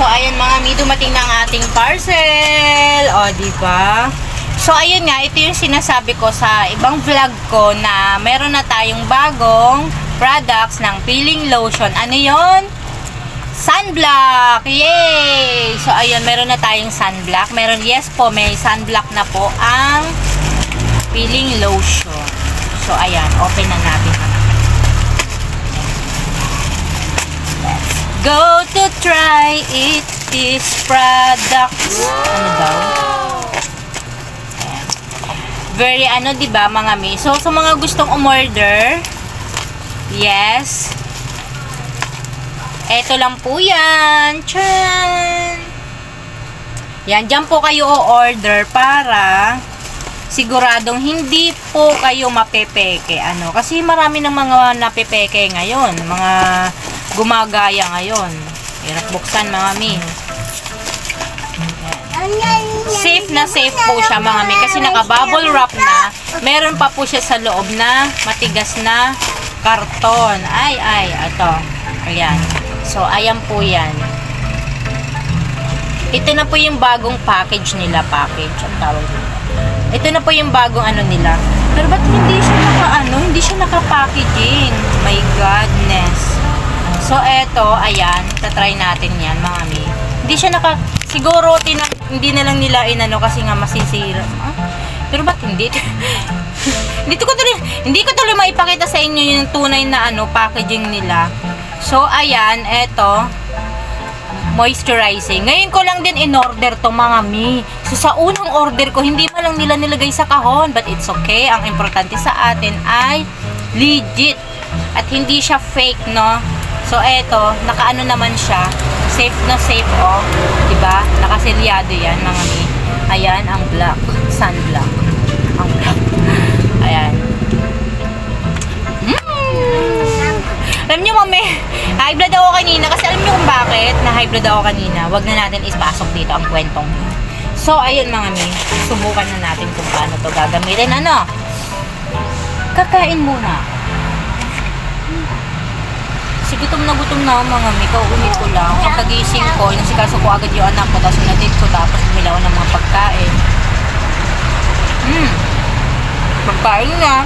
So, ayan mga mi, dumating na ang ating parcel. O, ba? So, ayun nga, ito yung sinasabi ko sa ibang vlog ko na meron na tayong bagong products ng peeling lotion. Ano yon? Sunblock! Yay! So, ayun, meron na tayong sunblock. Meron, yes po, may sunblock na po ang peeling lotion. So, ayan, open na natin. Let's go to try it, this product. Ano daw? Very ano, di ba mga mi? So, sa mga gustong umorder, yes, eto lang po yan. Chan! Yan, dyan po kayo o-order para siguradong hindi po kayo mapepeke. Ano, kasi marami ng mga napepeke ngayon. Mga gumagaya ngayon. Hirap buksan mga mi. Safe na safe po siya mga mi. Kasi naka-bubble wrap na. Meron pa po siya sa loob na matigas na karton. Ay, ay, ito. Ayan. So, ayan po yan. Ito na po yung bagong package nila. Package. Ang tawag dito. Ito na po yung bagong ano nila. Pero ba't hindi siya naka ano? Hindi siya naka-packaging. My godness. So, eto, ayan. Tatry natin yan, mga mi. Hindi siya naka... Siguro, tina, hindi na lang nila inano kasi nga masisira. Ah, pero ba't hindi? hindi ko tuloy, hindi ko tuloy maipakita sa inyo yung tunay na ano, packaging nila. So, ayan, eto moisturizing. Ngayon ko lang din in-order to mga mi. So sa unang order ko, hindi pa lang nila nilagay sa kahon. But it's okay. Ang importante sa atin ay legit. At hindi siya fake, no? So eto, nakaano naman siya. Safe na safe, oh. Diba? Nakaselyado yan, mga mi. Ayan, ang black. Sunblock. Ang black. Ayan. Mm. Alam nyo, mami, high blood ako kanina. Kasi alam nyo kung bakit na high blood ako kanina. Huwag na natin ipasok dito ang kwentong yun. So, ayun mga mi. Subukan na natin kung paano to gagamitin. Ano? Kakain muna. Kasi gutom na gutom na mga mi. Kauunit ko lang. Pagkagising ko, nasikaso ko agad yung anak ko. Tapos sinatid ko. Tapos bumila ko ng mga pagkain. Hmm. Pagkain na.